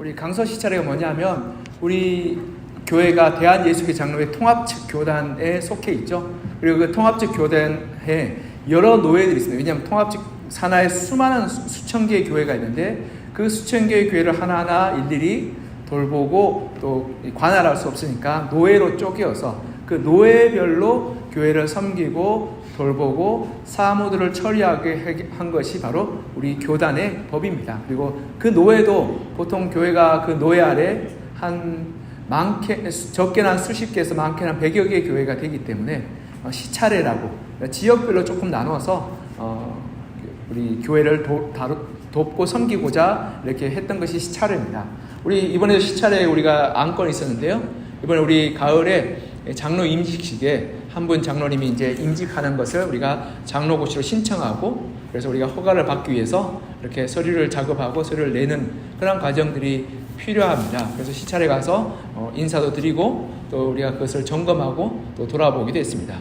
우리 강서 시찰회가 뭐냐면 우리 교회가 대한 예수교 장로회 통합측 교단에 속해 있죠. 그리고 그 통합측 교단에 여러 노예들이 있습니다. 왜냐하면 통합측 산하에 수많은 수- 수천 개의 교회가 있는데 그 수천 개의 교회를 하나하나 일일이 돌보고 또 관할할 수 없으니까 노예로 쪼개어서 그 노예별로 교회를 섬기고 돌보고 사무들을 처리하게 한 것이 바로 우리 교단의 법입니다. 그리고 그 노예도 보통 교회가 그 노예 아래 한 많게 적게는 한 수십 개에서 많게는 한 100여 개의 교회가 되기 때문에 어, 시차례라고 지역별로 조금 나눠서 어, 우리 교회를 돕고 섬기고자 이렇게 했던 것이 시차례입니다. 우리 이번에 시차례 우리가 안건이 있었는데요. 이번에 우리 가을에 장로 임직식에 한 분 장로님이 이제 임직하는 것을 우리가 장로고시로 신청하고 그래서 우리가 허가를 받기 위해서 이렇게 서류를 작업하고 서류를 내는 그런 과정들이 필요합니다. 그래서 시찰에 가서 어, 인사도 드리고 또 우리가 그것을 점검하고 또 돌아보기도 했습니다.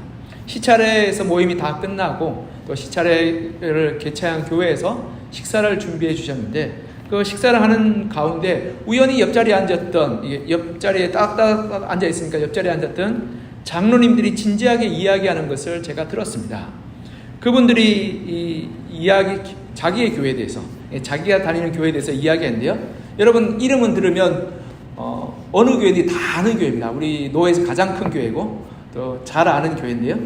시찰회에서 모임이 다 끝나고 또 시찰회를 개최한 교회에서 식사를 준비해 주셨는데 그 식사를 하는 가운데 우연히 옆자리에 앉았던 옆자리에 딱딱 앉아 있으니까 옆자리에 앉았던 장로님들이 진지하게 이야기하는 것을 제가 들었습니다. 그분들이 이 이야기 자기의 교회에 대해서 예, 자기가 다니는 교회에 대해서 이야기했는데요. 여러분 이름은 들으면 어, 어느 교회든지 다 아는 교회입니다. 우리 노회에서 가장 큰 교회고 또 잘 아는 교회인데요.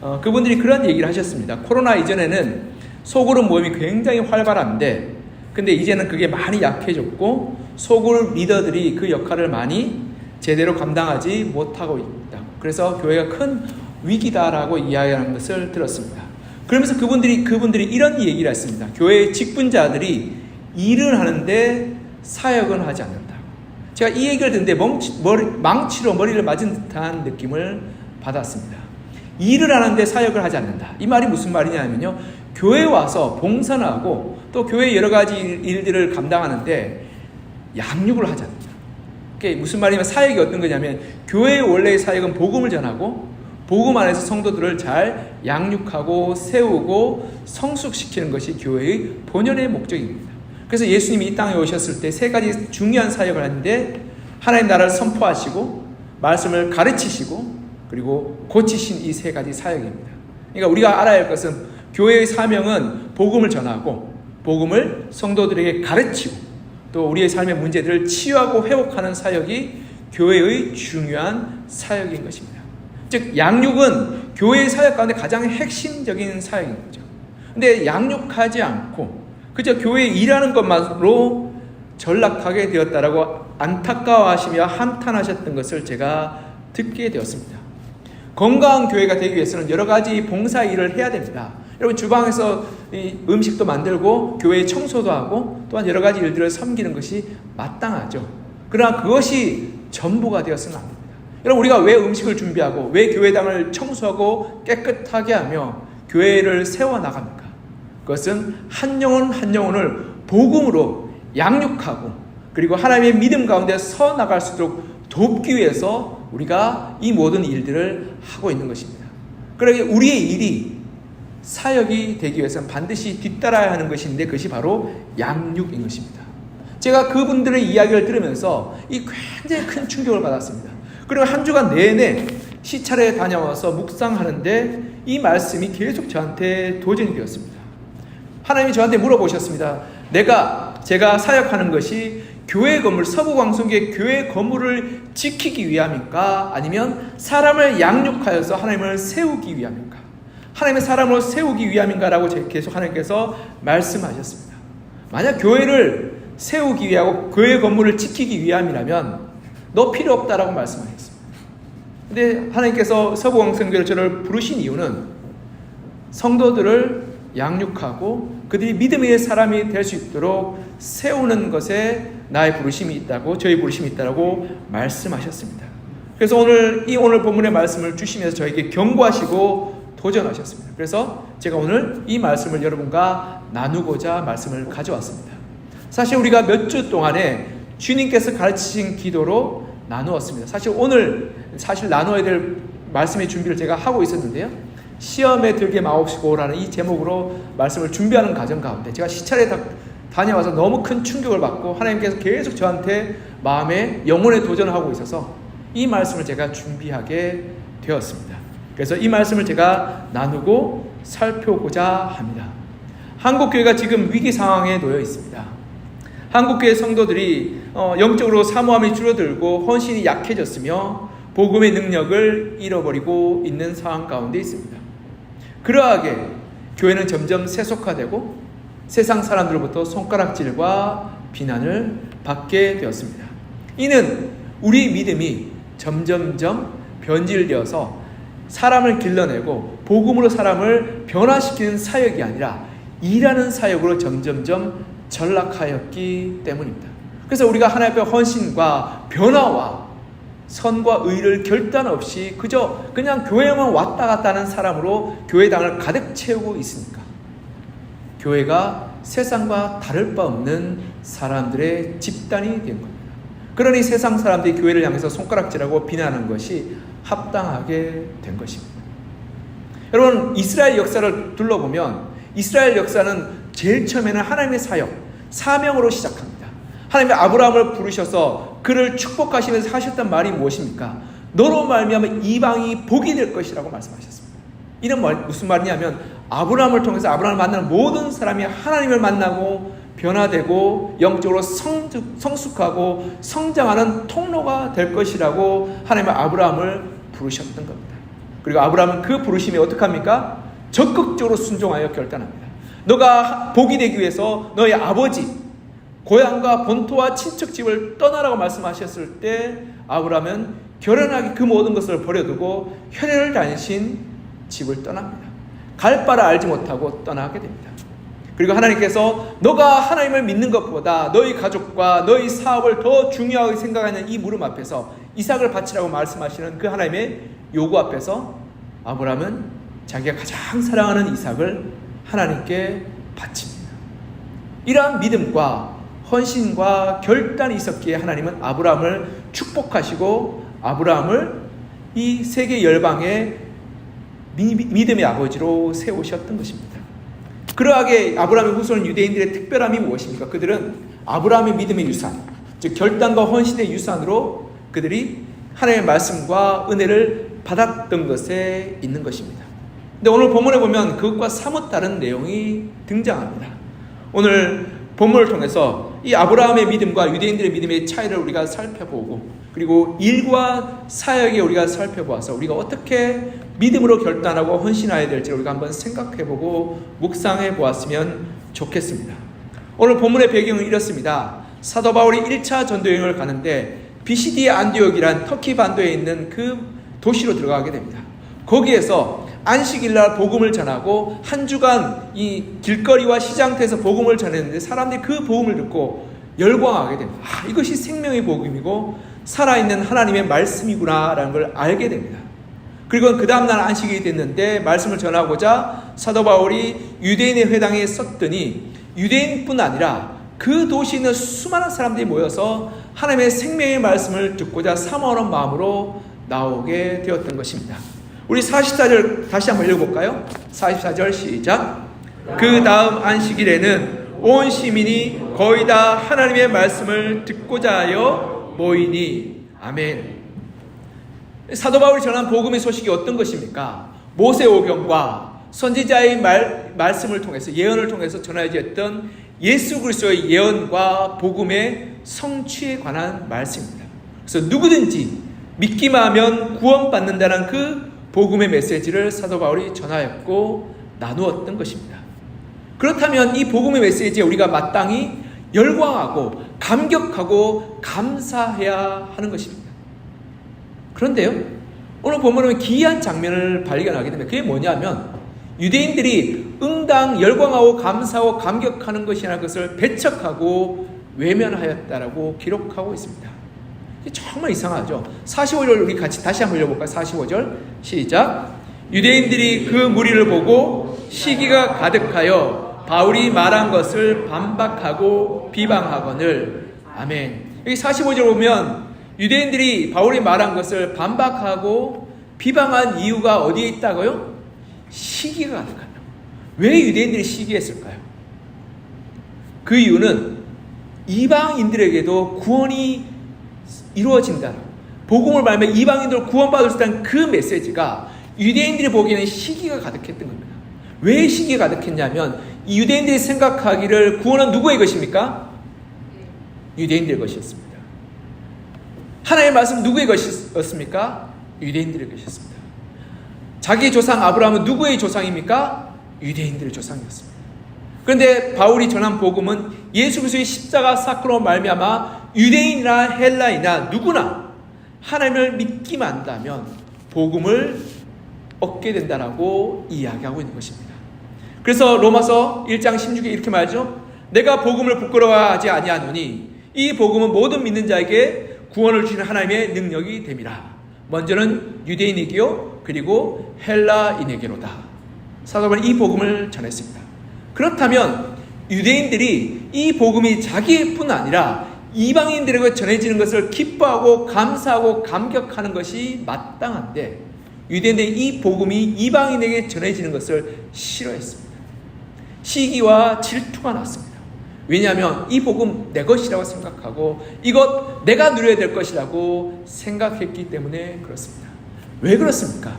어, 그분들이 그런 얘기를 하셨습니다. 코로나 이전에는 소그룹 모임이 굉장히 활발한데 근데 이제는 그게 많이 약해졌고 소그룹 리더들이 그 역할을 많이 제대로 감당하지 못하고. 그래서 교회가 큰 위기다라고 이야기하는 것을 들었습니다. 그러면서 그분들이 그분들이 이런 얘기를 했습니다. 교회 직분자들이 일을 하는데 사역은 하지 않는다. 제가 이 얘기를 듣는데 멍치, 머리, 망치로 머리를 맞은 듯한 느낌을 받았습니다. 일을 하는데 사역을 하지 않는다. 이 말이 무슨 말이냐면요. 교회 와서 봉사를 하고 또 교회 여러 가지 일- 일들을 감당하는데 양육을 하지 않는다. 그게 무슨 말이냐면 사역이 어떤 거냐면 교회의 원래의 사역은 복음을 전하고 복음 안에서 성도들을 잘 양육하고 세우고 성숙시키는 것이 교회의 본연의 목적입니다. 그래서 예수님이 이 땅에 오셨을 때 세 가지 중요한 사역을 하는데 하나님 나라를 선포하시고 말씀을 가르치시고 그리고 고치신 이 세 가지 사역입니다. 그러니까 우리가 알아야 할 것은 교회의 사명은 복음을 전하고 복음을 성도들에게 가르치고 또 우리의 삶의 문제들을 치유하고 회복하는 사역이 교회의 중요한 사역인 것입니다. 즉 양육은 교회의 사역 가운데 가장 핵심적인 사역인 거죠. 근데 양육하지 않고 그저 교회 일하는 것만으로 전락하게 되었다라고 안타까워하시며 한탄하셨던 것을 제가 듣게 되었습니다. 건강한 교회가 되기 위해서는 여러 가지 봉사 일을 해야 됩니다. 여러분 주방에서 이 음식도 만들고 교회 청소도 하고 또한 여러 가지 일들을 섬기는 것이 마땅하죠. 그러나 그것이 전부가 되었으면 안 됩니다. 여러분 우리가 왜 음식을 준비하고 왜 교회당을 청소하고 깨끗하게 하며 교회를 세워 나갑니까? 그것은 한 영혼 한 영혼을 복음으로 양육하고 그리고 하나님의 믿음 가운데 서 나갈 수 있도록 돕기 위해서 우리가 이 모든 일들을 하고 있는 것입니다. 그러기 우리의 일이 사역이 되기 위해서는 반드시 뒤따라야 하는 것인데 그것이 바로 양육인 것입니다. 제가 그분들의 이야기를 들으면서 이 굉장히 큰 충격을 받았습니다. 그리고 한 주간 내내 시찰에 다녀와서 묵상하는데 이 말씀이 계속 저한테 도전이 되었습니다. 하나님이 저한테 물어보셨습니다. 내가 제가 사역하는 것이 교회 건물 서부광성교회 교회 건물을 지키기 위함입니까? 아니면 사람을 양육하여서 하나님을 세우기 위함입니까? 하나님의 사람을 세우기 위함인가라고 계속 하나님께서 말씀하셨습니다. 만약 교회를 세우기 위하고 교회 건물을 지키기 위함이라면 너 필요 없다라고 말씀하셨습니다. 근데 하나님께서 서부광성교회를 저를 부르신 이유는 성도들을 양육하고 그들이 믿음의 사람이 될 수 있도록 세우는 것에 나의 부르심이 있다고 저희 부르심이 있다고 말씀하셨습니다. 그래서 오늘 이 오늘 본문의 말씀을 주시면서 저에게 경고하시고 도전하셨습니다. 그래서 제가 오늘 이 말씀을 여러분과 나누고자 말씀을 가져왔습니다. 사실 우리가 몇 주 동안에 주님께서 가르치신 기도로 나누었습니다. 사실 오늘 사실 나눠야 될 말씀의 준비를 제가 하고 있었는데요. 시험에 들게 마옵시고라는 이 제목으로 말씀을 준비하는 과정 가운데 제가 시찰에 다녀와서 너무 큰 충격을 받고 하나님께서 계속 저한테 마음에 영혼에 도전하고 있어서 이 말씀을 제가 준비하게 되었습니다. 그래서 이 말씀을 제가 나누고 살펴보자 합니다. 한국 교회가 지금 위기 상황에 놓여 있습니다. 한국 교회 성도들이 어, 영적으로 사모함이 줄어들고 헌신이 약해졌으며 복음의 능력을 잃어버리고 있는 상황 가운데 있습니다. 그러하게 교회는 점점 세속화되고 세상 사람들로부터 손가락질과 비난을 받게 되었습니다. 이는 우리 믿음이 점점점 변질되어서 사람을 길러내고 복음으로 사람을 변화시키는 사역이 아니라 일하는 사역으로 점점점 전락하였기 때문입니다. 그래서 우리가 하나님 앞에 헌신과 변화와 선과 의를 결단 없이 그저 그냥 교회만 왔다 갔다 하는 사람으로 교회당을 가득 채우고 있으니까 교회가 세상과 다를 바 없는 사람들의 집단이 된 겁니다. 그러니 세상 사람들이 교회를 향해서 손가락질하고 비난하는 것이 합당하게 된 것입니다. 여러분 이스라엘 역사를 둘러보면 이스라엘 역사는 제일 처음에는 하나님의 사역, 사명으로 시작합니다. 하나님의 아브라함을 부르셔서 그를 축복하시면서 하셨던 말이 무엇입니까? 너로 말미암아 이방이 복이 될 것이라고 말씀하셨습니다. 이는 무슨 말이냐면 아브라함을 통해서 아브라함을 만나는 모든 사람이 하나님을 만나고 변화되고 영적으로 성숙, 성숙하고 성장하는 통로가 될 것이라고 하나님의 아브라함을 부르셨던 겁니다. 그리고 아브라함은 그 부르심에 어떡합니까? 적극적으로 순종하여 결단합니다. 너가 복이 되기 위해서 너의 아버지, 고향과 본토와 친척집을 떠나라고 말씀하셨을 때 아브라함은 결연하게 그 모든 것을 버려두고 혈연을 다니신 집을 떠납니다. 갈 바를 알지 못하고 떠나게 됩니다. 그리고 하나님께서 너가 하나님을 믿는 것보다 너희 가족과 너희 사업을 더 중요하게 생각하는 이 물음 앞에서 이삭을 바치라고 말씀하시는 그 하나님의 요구 앞에서 아브라함은 자기가 가장 사랑하는 이삭을 하나님께 바칩니다. 이러한 믿음과 헌신과 결단이 있었기에 하나님은 아브라함을 축복하시고 아브라함을 이 세계 열방의 믿음의 아버지로 세우셨던 것입니다. 그러하게 아브라함의 후손 유대인들의 특별함이 무엇입니까? 그들은 아브라함의 믿음의 유산, 즉 결단과 헌신의 유산으로 그들이 하나님의 말씀과 은혜를 받았던 것에 있는 것입니다. 근데 오늘 본문에 보면 그것과 사뭇 다른 내용이 등장합니다. 오늘 본문을 통해서 이 아브라함의 믿음과 유대인들의 믿음의 차이를 우리가 살펴보고 그리고 일과 사역에 우리가 살펴보아서 우리가 어떻게 믿음으로 결단하고 헌신해야 될지 우리가 한번 생각해보고 묵상해 보았으면 좋겠습니다. 오늘 본문의 배경은 이렇습니다. 사도 바울이 1차 전도 여행을 가는데 비시디 안디옥이란 터키 반도에 있는 그 도시로 들어가게 됩니다. 거기에서 안식일 날 복음을 전하고 한 주간 이 길거리와 시장터에서 복음을 전했는데 사람들이 그 복음을 듣고 열광하게 됩니다. 아, 이것이 생명의 복음이고 살아있는 하나님의 말씀이구나라는 걸 알게 됩니다. 그리고 그 다음날 안식일이 됐는데 말씀을 전하고자 사도 바울이 유대인의 회당에 섰더니 유대인뿐 아니라 그 도시에 있는 수많은 사람들이 모여서 하나님의 생명의 말씀을 듣고자 사모하는 마음으로 나오게 되었던 것입니다. 우리 44절 다시 한번 읽어볼까요? 44절 시작. 그 다음 안식일에는 온 시민이 거의 다 하나님의 말씀을 듣고자 하여 모이니 아멘. 사도 바울이 전한 복음의 소식이 어떤 것입니까? 모세 오경과 선지자의 말, 말씀을 통해서 예언을 통해서 전해졌던 예수 그리스도의 예언과 복음의 성취에 관한 말씀입니다. 그래서 누구든지 믿기만 하면 구원받는다는 그 복음의 메시지를 사도 바울이 전하였고 나누었던 것입니다. 그렇다면 이 복음의 메시지에 우리가 마땅히 열광하고 감격하고 감사해야 하는 것입니다. 그런데요, 오늘 본문은 기이한 장면을 발견하게 됩니다. 그게 뭐냐면 유대인들이 응당 열광하고 감사하고 감격하는 것이라는 것을 배척하고 외면하였다라고 기록하고 있습니다. 정말 이상하죠. 45절 우리 같이 다시 한번 읽어볼까요? 45절 시작. 유대인들이 그 무리를 보고 시기가 가득하여 바울이 말한 것을 반박하고 비방하거늘 아멘. 여기 45절 보면 유대인들이 바울이 말한 것을 반박하고 비방한 이유가 어디에 있다고요? 시기가 가득하다. 왜 유대인들이 시기했을까요? 그 이유는 이방인들에게도 구원이 이루어진다. 복음을 말하면 이방인들 구원받을 수 있다는 그 메시지가 유대인들이 보기에는 시기가 가득했던 겁니다. 왜 시기가 가득했냐면 이 유대인들이 생각하기를 구원은 누구의 것입니까? 유대인들의 것이었습니다. 하나님의 말씀 누구의 것이었습니까? 유대인들의 것이었습니다. 자기 조상 아브라함은 누구의 조상입니까? 유대인들의 조상이었습니다. 그런데 바울이 전한 복음은 예수 그리스도의 십자가 사건으로 말미암아 유대인이나 헬라이나 누구나 하나님을 믿기만 한다면 복음을 얻게 된다라고 이야기하고 있는 것입니다. 그래서 로마서 1장 16에 이렇게 말하죠. 내가 복음을 부끄러워하지 아니하노니 이 복음은 모든 믿는 자에게 구원을 주시는 하나님의 능력이 됨이라. 먼저는 유대인에게요, 그리고 헬라인에게로다. 사도 바울은 이 복음을 전했습니다. 그렇다면 유대인들이 이 복음이 자기뿐 아니라 이방인들에게 전해지는 것을 기뻐하고 감사하고 감격하는 것이 마땅한데 유대인들이 이 복음이 이방인에게 전해지는 것을 싫어했습니다. 시기와 질투가 났습니다. 왜냐하면 이 복음 내 것이라고 생각하고 이것 내가 누려야 될 것이라고 생각했기 때문에 그렇습니다. 왜 그렇습니까?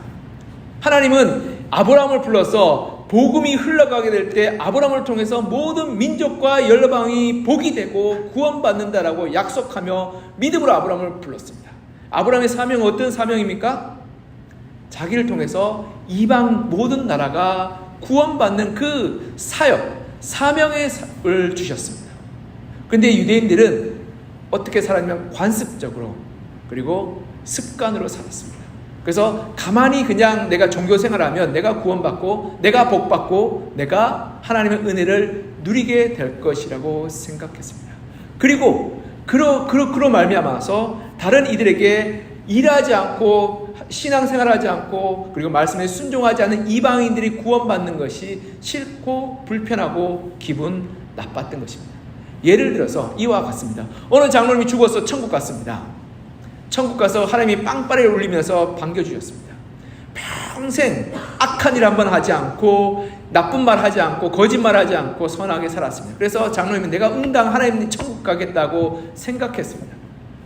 하나님은 아브라함을 불러서 복음이 흘러가게 될 때 아브라함을 통해서 모든 민족과 열방이 복이 되고 구원받는다라고 약속하며 믿음으로 아브라함을 불렀습니다. 아브라함의 사명은 어떤 사명입니까? 자기를 통해서 이방 모든 나라가 구원받는 그 사역, 사명을 주셨습니다. 그런데 유대인들은 어떻게 살았냐면 관습적으로 그리고 습관으로 살았습니다. 그래서 가만히 그냥 내가 종교 생활하면 내가 구원받고 내가 복받고 내가 하나님의 은혜를 누리게 될 것이라고 생각했습니다. 그리고 그로 그로 그로 말미암아서 다른 이들에게 일하지 않고 신앙생활 하지 않고 그리고 말씀에 순종하지 않는 이방인들이 구원받는 것이 싫고 불편하고 기분 나빴던 것입니다. 예를 들어서 이와 같습니다. 어느 장로님이 죽어서 천국 갔습니다. 천국 가서 하나님이 빵빠레를 울리면서 반겨주셨습니다. 평생 악한 일 한 번 하지 않고 나쁜 말 하지 않고 거짓말 하지 않고 선하게 살았습니다. 그래서 장로님은 내가 응당 하나님 천국 가겠다고 생각했습니다.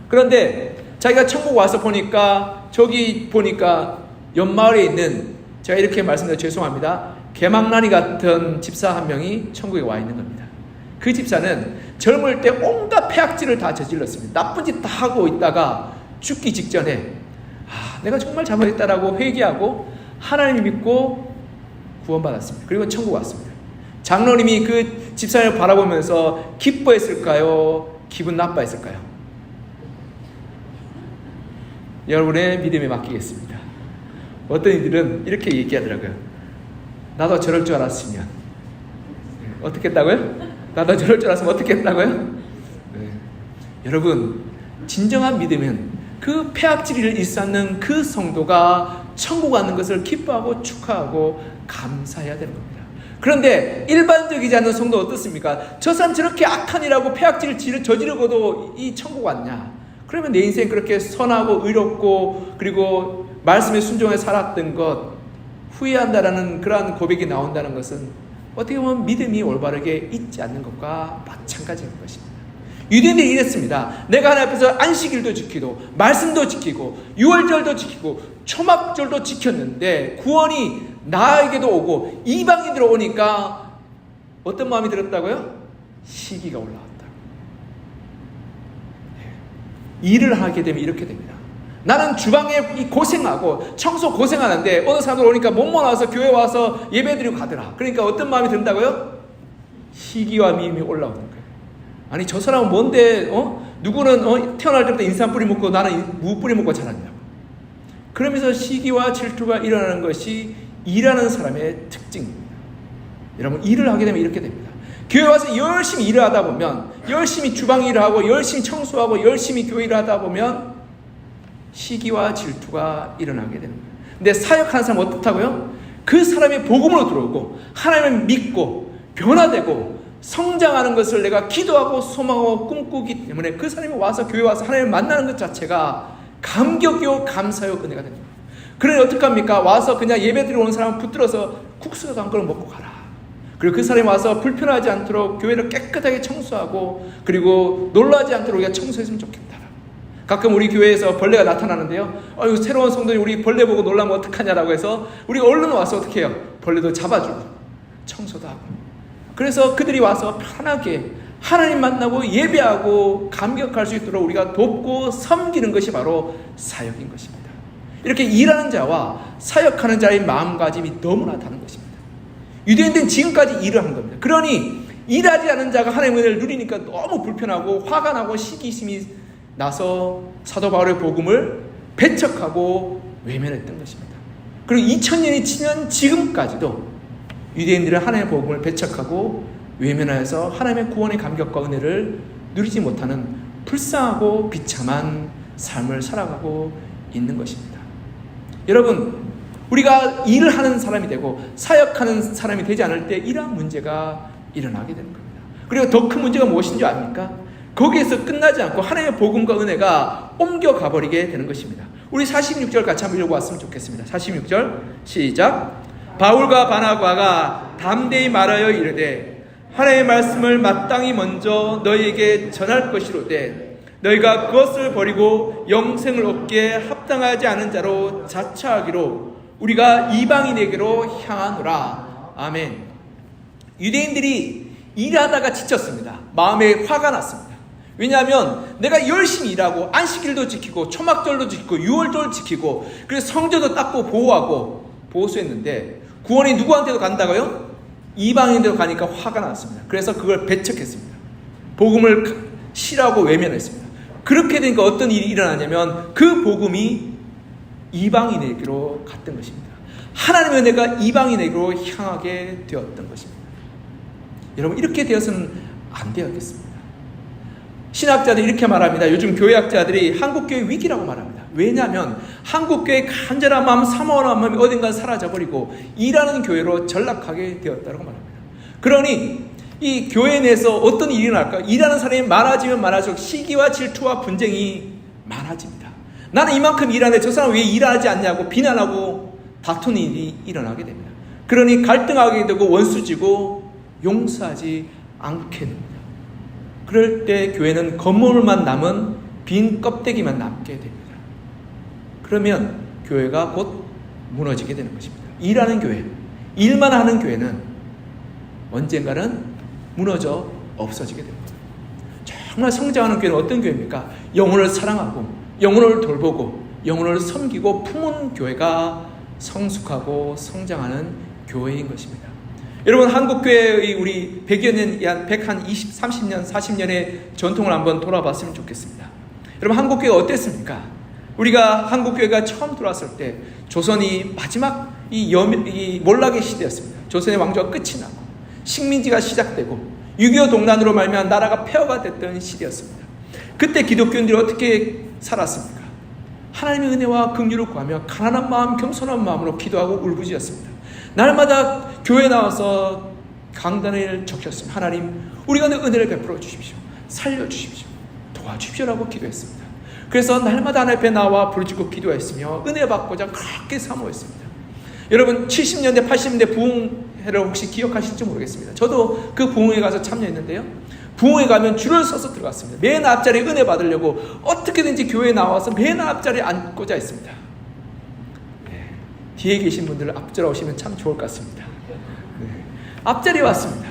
그런데 자기가 천국 와서 보니까 저기 보니까 옆마을에 있는 제가 이렇게 말씀드려 죄송합니다. 개망나니 같은 집사 한 명이 천국에 와 있는 겁니다. 그 집사는 젊을 때 온갖 폐악질을 다 저질렀습니다. 나쁜 짓 다 하고 있다가 죽기 직전에 아, 내가 정말 잘못했다라고 회개하고 하나님 믿고 구원받았습니다. 그리고 천국 왔습니다. 장로님이 그 집사를 바라보면서 기뻐했을까요? 기분 나빠했을까요? 여러분의 믿음에 맡기겠습니다. 어떤 이들은 이렇게 얘기하더라고요. 나도 저럴 줄 알았으면. 어떻게 했다고요? 나도 저럴 줄 알았으면 어떻게 했다고요? 네. 여러분, 진정한 믿음은 그 폐악질을 일삼는 그 성도가 천국 가는 것을 기뻐하고 축하하고 감사해야 되는 겁니다. 그런데 일반적이지 않은 성도 어떻습니까? 저 사람 저렇게 악한 일하고 폐악질을 저지르고도 이 천국 왔냐? 그러면 내 인생 그렇게 선하고 의롭고 그리고 말씀에 순종해 살았던 것 후회한다라는 그러한 고백이 나온다는 것은 어떻게 보면 믿음이 올바르게 있지 않는 것과 마찬가지인 것입니다. 유대인들이 이랬습니다. 내가 하나님 앞에서 안식일도 지키고 말씀도 지키고 유월절도 지키고 초막절도 지켰는데 구원이 나에게도 오고 이방인들 오니까 어떤 마음이 들었다고요? 시기가 올라왔다. 일을 하게 되면 이렇게 됩니다. 나는 주방에 고생하고 청소 고생하는데 어느 사람들 오니까 몸만 와서 교회 와서 예배드리고 가더라. 그러니까 어떤 마음이 든다고요? 시기와 미움이 올라오는 거예요. 아니 저 사람은 뭔데 어? 누구는 어? 태어날 때부터 인삼 뿌리 먹고 나는 무 뿌리 먹고 자랐냐고. 그러면서 시기와 질투가 일어나는 것이 일하는 사람의 특징입니다. 여러분 일을 하게 되면 이렇게 됩니다. 교회 와서 열심히 일을 하다 보면 열심히 주방 일을 하고 열심히 청소하고 열심히 교회 일을 하다 보면 시기와 질투가 일어나게 되는 거예요. 근데 사역하는 사람은 어떻다고요? 그 사람이 복음으로 들어오고 하나님을 믿고 변화되고 성장하는 것을 내가 기도하고 소망하고 꿈꾸기 때문에 그 사람이 와서 교회 와서 하나님을 만나는 것 자체가 감격이요 감사요 은혜가 됩니다. 그러니 어떡합니까? 와서 그냥 예배 드리러 오는 사람 붙들어서 국수라도 한 그릇 먹고 가라. 그리고 그 사람이 와서 불편하지 않도록 교회를 깨끗하게 청소하고 그리고 놀라지 않도록 우리가 청소했으면 좋겠다. 가끔 우리 교회에서 벌레가 나타나는데요. 어유 새로운 성도이 우리 벌레 보고 놀라면 어떡하냐라고 해서 우리가 얼른 와서 어떻게 해요? 벌레도 잡아주고 청소도 하고. 그래서 그들이 와서 편하게 하나님 만나고 예배하고 감격할 수 있도록 우리가 돕고 섬기는 것이 바로 사역인 것입니다. 이렇게 일하는 자와 사역하는 자의 마음가짐이 너무나 다른 것입니다. 유대인들은 지금까지 일을 한 겁니다. 그러니 일하지 않은 자가 하나님의 은혜를 누리니까 너무 불편하고 화가 나고 시기심이 나서 사도 바울의 복음을 배척하고 외면했던 것입니다. 그리고 2000년이 지난 지금까지도 유대인들은 하나님의 복음을 배척하고 외면하여서 하나님의 구원의 감격과 은혜를 누리지 못하는 불쌍하고 비참한 삶을 살아가고 있는 것입니다. 여러분, 우리가 일을 하는 사람이 되고 사역하는 사람이 되지 않을 때 이러한 문제가 일어나게 되는 겁니다. 그리고 더 큰 문제가 무엇인 줄 압니까? 거기에서 끝나지 않고 하나님의 복음과 은혜가 옮겨가 버리게 되는 것입니다. 우리 46절 같이 한번 읽어봤으면 좋겠습니다. 46절 시작. 바울과 바나바가 담대히 말하여 이르되 하나님의 말씀을 마땅히 먼저 너희에게 전할 것이로되 너희가 그것을 버리고 영생을 얻기에 합당하지 않은 자로 자처하기로 우리가 이방인에게로 향하노라. 아멘. 유대인들이 일하다가 지쳤습니다. 마음에 화가 났습니다. 왜냐하면 내가 열심히 일하고 안식일도 지키고 초막절도 지키고 유월절 지키고 그래서 성전도 닦고 보호하고 보수했는데 구원이 누구한테도 간다고요? 이방인대로 가니까 화가 났습니다. 그래서 그걸 배척했습니다. 복음을 싫어하고 외면했습니다. 그렇게 되니까 어떤 일이 일어나냐면 그 복음이 이방인에게로 갔던 것입니다. 하나님의 은혜가 이방인에게로 향하게 되었던 것입니다. 여러분 이렇게 되어서는 안 되었겠습니다. 신학자들이 이렇게 말합니다. 요즘 교회학자들이 한국교회 위기라고 말합니다. 왜냐하면 한국교회 간절한 마음, 사모하는 마음이 어딘가 사라져버리고 일하는 교회로 전락하게 되었다고 말합니다. 그러니 이 교회 내에서 어떤 일이 날까? 일하는 사람이 많아지면 많아질수록 시기와 질투와 분쟁이 많아집니다. 나는 이만큼 일하는데 저 사람 왜 일하지 않냐고 비난하고 다투는 일이 일어나게 됩니다. 그러니 갈등하게 되고 원수지고 용서하지 않게 됩니다. 그럴 때 교회는 겉모습만 남은 빈 껍데기만 남게 됩니다. 그러면 교회가 곧 무너지게 되는 것입니다. 일하는 교회, 일만 하는 교회는 언젠가는 무너져 없어지게 됩니다. 정말 성장하는 교회는 어떤 교회입니까? 영혼을 사랑하고, 영혼을 돌보고, 영혼을 섬기고 품은 교회가 성숙하고 성장하는 교회인 것입니다. 여러분 한국교회의 우리 100여 년, 약100 20, 30년, 40년의 전통을 한번 돌아봤으면 좋겠습니다. 여러분 한국교회가 어땠습니까? 우리가 한국교회가 처음 들어왔을 때 조선이 마지막 이, 여명, 이 몰락의 시대였습니다. 조선의 왕조가 끝이 나고 식민지가 시작되고 6.25 동란으로 말미암아 나라가 폐허가 됐던 시대였습니다. 그때 기독교인들이 어떻게 살았습니까? 하나님의 은혜와 긍휼을 구하며 가난한 마음, 겸손한 마음으로 기도하고 울부짖었습니다. 날마다 교회 나와서 강단을 적셨습니다. 하나님, 우리가 내 은혜를 베풀어 주십시오. 살려 주십시오. 도와주십시오라고 기도했습니다. 그래서 날마다 하나님 앞에 나와 부르짖고 기도했으며 은혜 받고자 그렇게 사모했습니다. 여러분 70년대 80년대 부흥회를 혹시 기억하실지 모르겠습니다. 저도 그 부흥회 가서 참여했는데요. 부흥회 가면 줄을 서서 들어갔습니다. 맨 앞자리에 은혜 받으려고 어떻게든지 교회에 나와서 맨 앞자리에 앉고자 했습니다. 네. 뒤에 계신 분들 앞자리 오시면 참 좋을 것 같습니다. 네. 앞자리에 왔습니다.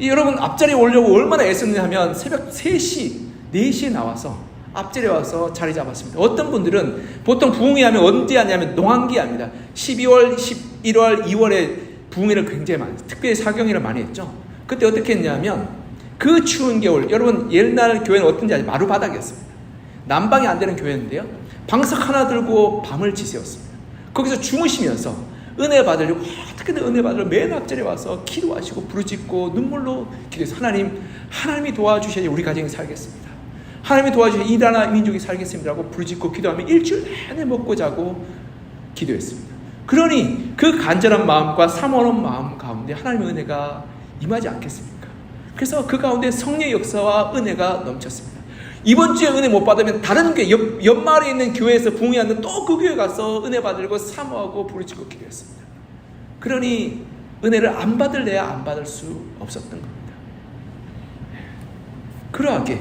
이 여러분 앞자리에 오려고 얼마나 애썼냐 하면 새벽 3시, 4시에 나와서 앞자리에 와서 자리 잡았습니다. 어떤 분들은 보통 부흥회 하면 언제 하냐면 농한기 합니다. 12월, 11월, 2월에 부흥회를 굉장히 많이. 특별히 사경회를 많이 했죠. 그때 어떻게 했냐면 그 추운 겨울 여러분 옛날 교회는 어떤지 아세요? 마루 바닥이었습니다. 난방이 안 되는 교회인데요. 방석 하나 들고 밤을 지새웠습니다. 거기서 주무시면서 은혜 받으려고 어떻게든 은혜 받으려 맨 앞자리에 와서 기도하시고 부르짖고 눈물로 기도해서 하나님 하나님이 도와주셔야지 우리 가정이 살겠습니다. 하나님이 도와주셔야 이 나라 민족이 살겠습니다라고 부르짖고 기도하며 일주일 내내 먹고 자고 기도했습니다. 그러니 그 간절한 마음과 사모하는 마음 가운데 하나님의 은혜가 임하지 않겠습니까? 그래서 그 가운데 성령의 역사와 은혜가 넘쳤습니다. 이번 주에 은혜 못 받으면 다른 교회, 옆, 연말에 있는 교회에서 부흥하는 또 그 교회 가서 은혜 받으려고 사모하고 부르짖고 기도했습니다. 그러니 은혜를 안 받을래야 안 받을 수 없었던 겁니다. 그러하게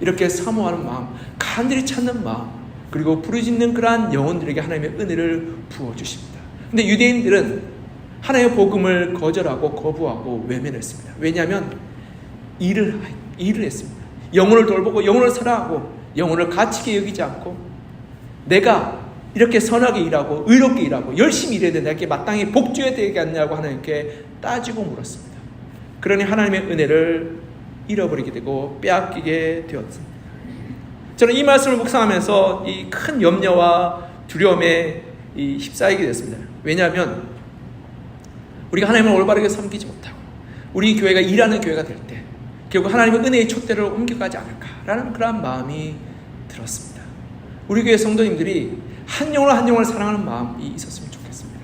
이렇게 사모하는 마음, 간절히 찾는 마음, 그리고 부르짖는 그러한 영혼들에게 하나님의 은혜를 부어 주십니다. 근데 유대인들은 하나님의 복음을 거절하고 거부하고 외면했습니다. 왜냐하면 일을 일을 했습니다. 영혼을 돌보고 영혼을 사랑하고 영혼을 가치게 여기지 않고 내가 이렇게 선하게 일하고 의롭게 일하고 열심히 일해야 돼 내게 마땅히 복주해야 되겠냐고 하나님께 따지고 물었습니다. 그러니 하나님의 은혜를 잃어버리게 되고 빼앗기게 되었습니다. 저는 이 말씀을 묵상하면서 이 큰 염려와 두려움에 이 휩싸이게 됐습니다. 왜냐하면 우리가 하나님을 올바르게 섬기지 못하고 우리 교회가 일하는 교회가 될 때 결국 하나님의 은혜의 촛대를 옮겨가지 않을까라는 그런 마음이 들었습니다. 우리 교회 성도님들이 한 영혼을 한 영혼을 사랑하는 마음이 있었으면 좋겠습니다.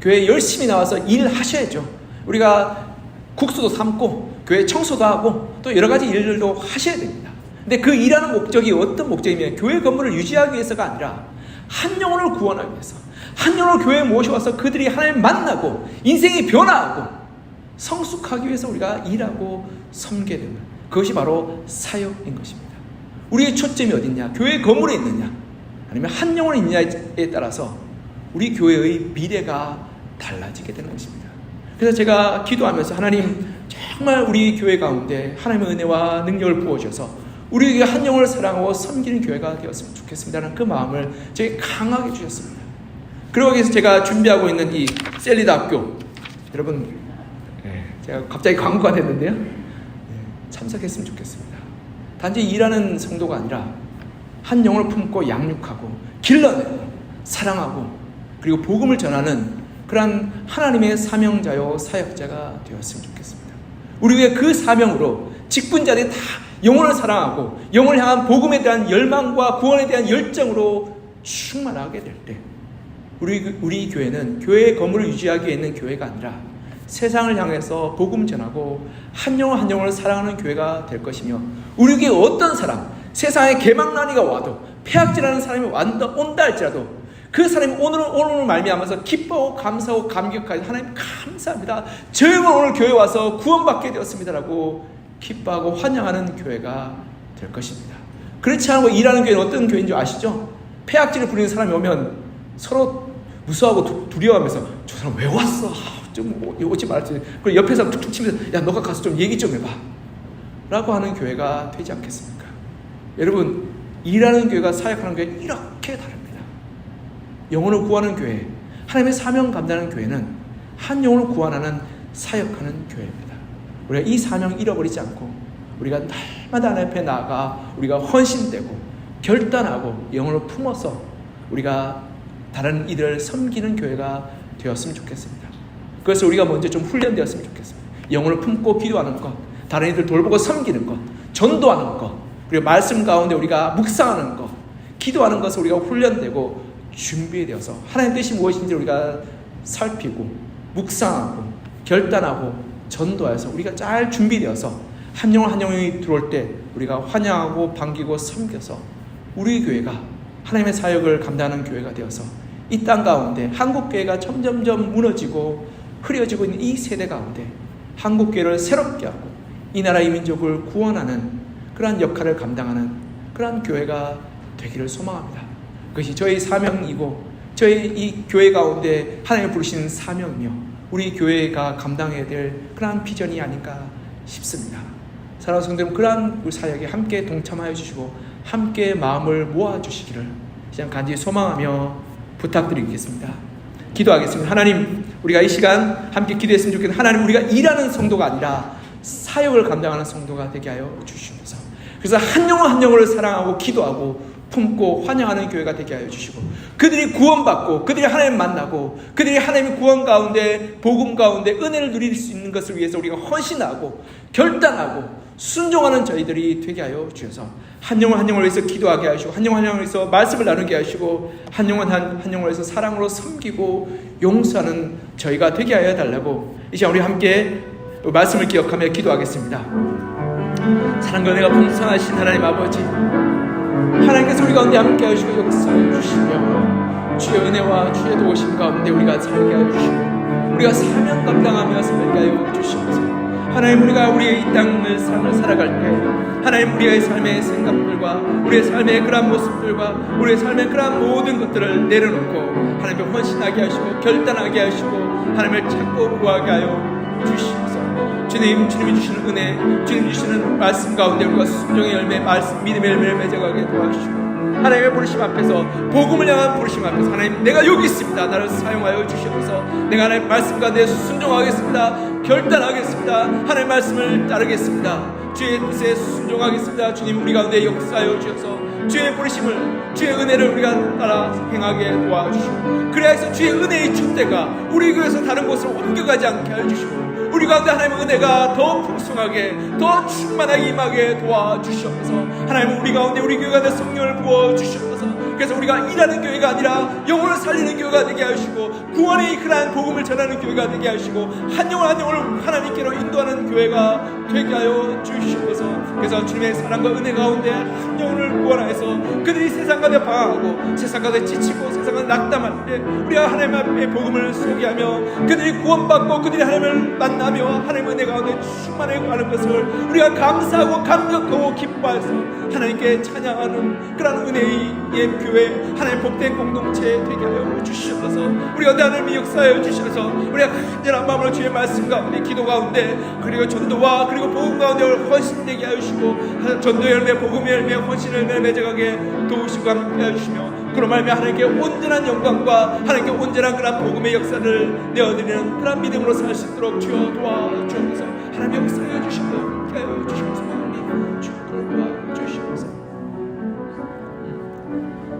교회 열심히 나와서 일하셔야죠. 우리가 국수도 삶고 교회 청소도 하고 또 여러 가지 일들도 하셔야 됩니다. 근데 그 일하는 목적이 어떤 목적이면 교회 건물을 유지하기 위해서가 아니라 한 영혼을 구원하기 위해서 한 영혼을 교회에 모셔와서 그들이 하나님 만나고 인생이 변화하고 성숙하기 위해서 우리가 일하고 섬게 되는 그것이 바로 사역인 것입니다. 우리의 초점이 어딨냐? 교회 건물에 있느냐? 아니면 한 영혼에 있느냐에 따라서 우리 교회의 미래가 달라지게 되는 것입니다. 그래서 제가 기도하면서 하나님 정말 우리 교회 가운데 하나님의 은혜와 능력을 부어주셔서 우리에게 한 영혼을 사랑하고 섬기는 교회가 되었으면 좋겠습니다는 그 마음을 제게 강하게 주셨습니다. 그러기 위해서 제가 준비하고 있는 이 셀리드 학교 여러분 예, 제가 갑자기 광고가 됐는데요. 예, 참석했으면 좋겠습니다. 단지 일하는 성도가 아니라 한 영혼을 품고 양육하고 길러내고 사랑하고 그리고 복음을 전하는 그러한 하나님의 사명자요 사역자가 되었으면 좋겠습니다. 우리의 그 사명으로 직분자들이 다 영혼을 사랑하고 영혼을 향한 복음에 대한 열망과 구원에 대한 열정으로 충만하게 될 때 우리 우리 교회는 교회의 건물을 유지하기 위해 있는 교회가 아니라 세상을 향해서 복음 전하고 한 영혼 한 영혼을 사랑하는 교회가 될 것이며 우리 교회 어떤 사람 세상에 개망난이가 와도 폐악질하는 사람이 완다 온다 할지라도 그 사람이 오늘은 오늘 말미암아서 기뻐하고 감사하고 감격하지 하나님 감사합니다. 저희가 오늘 교회 와서 구원받게 되었습니다라고 기뻐하고 환영하는 교회가 될 것입니다. 그렇지 않고 일하는 교회는 어떤 교회인 줄 아시죠? 폐악질을 부리는 사람이 오면 서로 무서워하고 두려워하면서 저 사람 왜 왔어? 아, 좀 오지 말지. 그리고 옆에 사람 툭툭 치면서 야 너가 가서 좀 얘기 좀 해봐. 라고 하는 교회가 되지 않겠습니까? 여러분 일하는 교회가 사역하는 교회 이렇게 다릅니다. 영혼을 구하는 교회, 하나님의 사명 감당하는 교회는 한 영혼을 구원하는 사역하는 교회입니다. 우리가 이 사명 잃어버리지 않고 우리가 날마다 하나님 앞에 나아가 우리가 헌신되고 결단하고 영혼을 품어서 우리가 다른 이들을 섬기는 교회가 되었으면 좋겠습니다. 그래서 우리가 먼저 좀 훈련되었으면 좋겠습니다. 영혼을 품고 기도하는 것, 다른 이들 돌보고 섬기는 것, 전도하는 것, 그리고 말씀 가운데 우리가 묵상하는 것, 기도하는 것을 우리가 훈련되고 준비되어서 하나님 뜻이 무엇인지 우리가 살피고 묵상하고 결단하고 전도해서 우리가 잘 준비되어서 한 영혼 한 영혼이 들어올 때 우리가 환영하고 반기고 섬겨서 우리 교회가 하나님의 사역을 감당하는 교회가 되어서 이 땅 가운데 한국 교회가 점점점 무너지고 흐려지고 있는 이 세대 가운데 한국 교회를 새롭게 하고 이 나라 이 민족을 구원하는 그러한 역할을 감당하는 그러한 교회가 되기를 소망합니다. 그것이 저희 사명이고 저희 이 교회 가운데 하나님 부르시는 사명이며 우리 교회가 감당해야 될 그러한 비전이 아닌가 싶습니다. 사랑하는 성도님 그러한 우리 사역에 함께 동참하여 주시고 함께 마음을 모아 주시기를 그냥 간절히 소망하며 부탁드리겠습니다. 기도하겠습니다. 하나님 우리가 이 시간 함께 기도했으면 좋겠는 하나님 우리가 일하는 성도가 아니라 사역을 감당하는 성도가 되게 하여 주시옵소서. 그래서 한 영혼 한 영혼을 사랑하고 기도하고 품고 환영하는 교회가 되게 하여 주시고 그들이 구원받고 그들이 하나님 만나고 그들이 하나님의 구원 가운데 복음 가운데 은혜를 누릴 수 있는 것을 위해서 우리가 헌신하고 결단하고 순종하는 저희들이 되게 하여 주셔서 한 영혼 한 영혼을 위해서 기도하게 하시고 한 영혼 한 영혼을 위해서 말씀을 나누게 하시고 한 영혼 한, 한 영혼을 위해서 사랑으로 섬기고 용서하는 저희가 되게 하여 달라고 이 시간 우리 함께 말씀을 기억하며 기도하겠습니다. 사랑과 은혜가 풍성하신 하나님 아버지 하나님께서 우리 가운데 함께 하시고 역사해 주시며 주의 은혜와 주의 도우심 가운데 우리가 살게 하여 주시고 우리가 사명 감당하며 살게 하여 주시옵소서. 하나님 우리가 우리의 이 땅을 삶을 살아갈 때 하나님 우리의 삶의 생각들과 우리의 삶의 그러한 모습들과 우리의 삶의 그러한 모든 것들을 내려놓고 하나님께 헌신하게 하시고 결단하게 하시고 하나님을 찾고 구하게 하여 주시옵소서. 주님, 주님이 주시는 은혜, 주님 주시는 말씀 가운데 우리가 순종의 열매, 말씀, 믿음의 열매를 맺어가게 도와주시고 하나님의 부르심 앞에서 복음을 향한 부르심 앞에서 하나님 내가 여기 있습니다. 나를 사용하여 주시옵소서. 내가 하나님 말씀 가운데 순종하겠습니다. 결단하겠습니다. 하나님 말씀을 따르겠습니다. 주의 뜻에 순종하겠습니다. 주님 우리 가운데 역사하여 주셔서 주의 부르심을 주의 은혜를 우리가 따라 행하게 도와주시고 그래야 해서 주의 은혜의 축대가 우리 교회에서 다른 곳으로 옮겨가지 않게 하여 주시고 우리 가운데 하나님의 은혜가 더 풍성하게 더 충만하게 임하게 도와주시옵소서. 하나님 우리 가운데 우리 교회가 내 성령을 부어주시옵소서 그래서 우리가 일하는 교회가 아니라 영혼을 살리는 교회가 되게 하시고 구원의 그러한 복음을 전하는 교회가 되게 하시고 한 영혼 한 영혼을 하나님께로 인도하는 교회가 되게 하여 주시옵소서. 그래서 주님의 사랑과 은혜 가운데 한 영혼을 구원하여서 그들이 세상 가운데 방황하고 세상 가운데 지치고 세상 가운데 낙담할 때 우리가 하나님 앞에 복음을 소개하며 그들이 구원받고 그들이 하나님을 만나며 하나님의 은혜 가운데 충만해 가는 것을 우리가 감사하고 감격하고 기뻐해서 하나님께 찬양하는 그런 은혜의 교회 하나님 복된 공동체 되게 하여 주시옵소서. 우리가 하나님이 역사하여 주셔서 우리가 간절한 마음으로 주의 말씀 가운데 기도 가운데 그리고 전도와 그리고 복음 가운데 헌신되게 하시고 전도 열매 복음 열매 헌신 열매 맺어가게 도우시고 함께 하시며 그런 말미 하나님께 온전한 영광과 하나님께 온전한 그런 복음의 역사를 내어드리는 그런 믿음으로 살 수 있도록 주여 도와주옵소서. 하나님 역사해 주시고 함께 하여 주시옵소서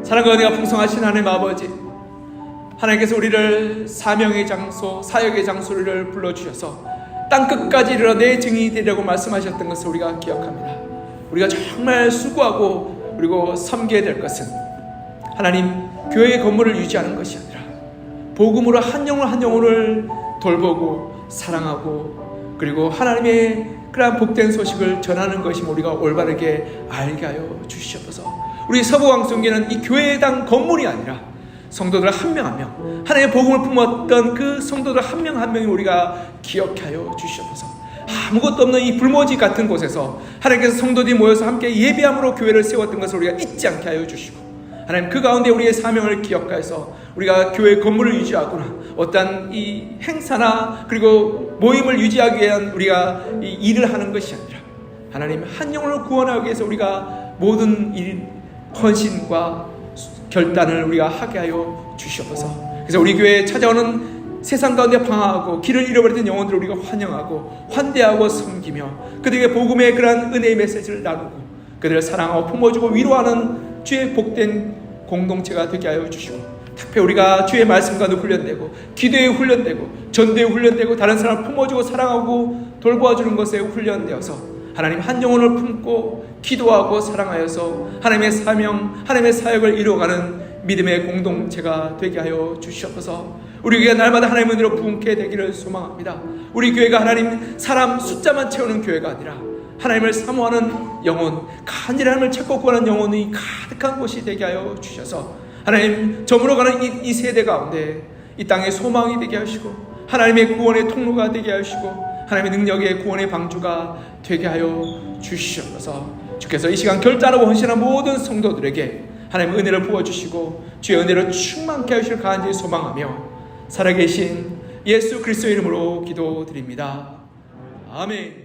사랑과 은혜가 풍성하신 하나님 아버지 하나님께서 우리를 사명의 장소 사역의 장소를 불러주셔서 땅 끝까지 이르러 내 증인이 되려고 말씀하셨던 것을 우리가 기억합니다 우리가 정말 수고하고 그리고 섬겨야 될 것은 하나님 교회의 건물을 유지하는 것이 아니라 복음으로 한 영혼 한 영혼을 돌보고 사랑하고 그리고 하나님의 그러한 복된 소식을 전하는 것이 우리가 올바르게 알게 하여 주시옵소서. 우리 서부왕성교는 이 교회당 건물이 아니라 성도들 한 명 한명 하나님의 복음을 품었던 그 성도들 한 명 한 명이 우리가 기억하여 주시옵소서. 아무것도 없는 이 불모지 같은 곳에서 하나님께서 성도들이 모여서 함께 예배함으로 교회를 세웠던 것을 우리가 잊지 않게 하여 주시고 하나님 그 가운데 우리의 사명을 기억하여서 우리가 교회 건물을 유지하거나 어떤 이 행사나 그리고 모임을 유지하기 위한 우리가 이 일을 하는 것이 아니라 하나님 한 영혼을 구원하기 위해서 우리가 모든 일 헌신과 결단을 우리가 하게 하여 주시옵소서. 그래서 우리 교회에 찾아오는 세상 가운데 방황하고 길을 잃어버리는 영혼들을 우리가 환영하고 환대하고 섬기며 그들에게 복음의 그러한 은혜의 메시지를 나누고 그들을 사랑하고 품어주고 위로하는 주의 복된 공동체가 되게 하여 주시고 특히 우리가 주의 말씀 가운데 훈련되고 기도에 훈련되고 전도에 훈련되고 다른 사람을 품어주고 사랑하고 돌보아주는 것에 훈련되어서 하나님 한 영혼을 품고 기도하고 사랑하여서 하나님의 사명, 하나님의 사역을 이루어가는 믿음의 공동체가 되게 하여 주시옵소서. 우리 교회가 날마다 하나님의 은혜로 부흥케 되기를 소망합니다. 우리 교회가 하나님 사람 숫자만 채우는 교회가 아니라 하나님을 사모하는 영혼, 간절히 하나님을 찾고 구하는 영혼이 가득한 곳이 되게 하여 주셔서 하나님 저물어가는 이, 이 세대 가운데 이 땅의 소망이 되게 하시고 하나님의 구원의 통로가 되게 하시고 하나님의 능력의 구원의 방주가 되게 하여 주시옵소서. 주께서 이 시간 결단하고 헌신한 모든 성도들에게 하나님의 은혜를 부어주시고 주의 은혜를 충만케 하실 간절히 소망하며 살아계신 예수 그리스도 이름으로 기도드립니다. 아멘.